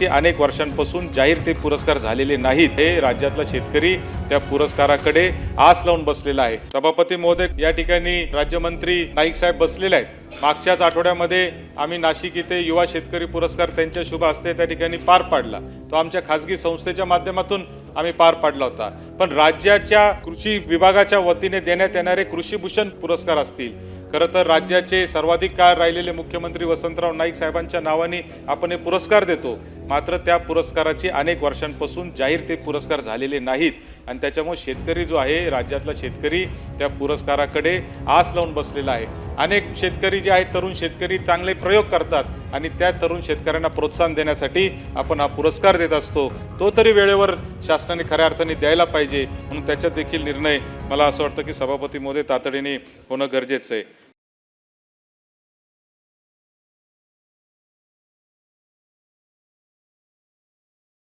पुरस्काराची अनेक वर्षांपासून जाहीर ते पुरस्कार झालेले नाहीत. हे राज्यातला शेतकरी त्या पुरस्काराकडे आस लावून बसलेला आहे. सभापती महोदय या ठिकाणी राज्यमंत्री नाईक साहेब बसलेले आहेत. मागच्याच आठवड्यामध्ये आम्ही नाशिक इथे युवा शेतकरी पुरस्कार त्यांच्या शुभ हस्ते त्या ठिकाणी पार पाडला. तो आमच्या खासगी संस्थेच्या माध्यमातून आम्ही पार पाडला होता. पण राज्याच्या कृषी विभागाच्या वतीने देण्यात येणारे कृषीभूषण पुरस्कार असतील. खरं तर राज्याचे सर्वाधिक काळ राहिलेले मुख्यमंत्री वसंतराव नाईक साहेबांच्या नावाने आपण हे पुरस्कार देतो. मात्र त्या पुरस्काराची अनेक वर्षांपासून जाहीर ते पुरस्कार झालेले नाहीत. आणि त्याच्यामुळे शेतकरी जो आहे राज्यातला शेतकरी त्या पुरस्काराकडे आस लावून बसलेला आहे. अनेक शेतकरी जे आहेत तरुण शेतकरी चांगले प्रयोग करतात आणि त्या तरुण शेतकऱ्यांना प्रोत्साहन देण्यासाठी आपण हा पुरस्कार देत असतो. तो तरी वेळेवर शासनाने खऱ्या अर्थाने द्यायला पाहिजे. म्हणून त्याच्यात देखील निर्णय मला असं वाटतं की सभापती मोदी तातडीने होणं गरजेचं आहे.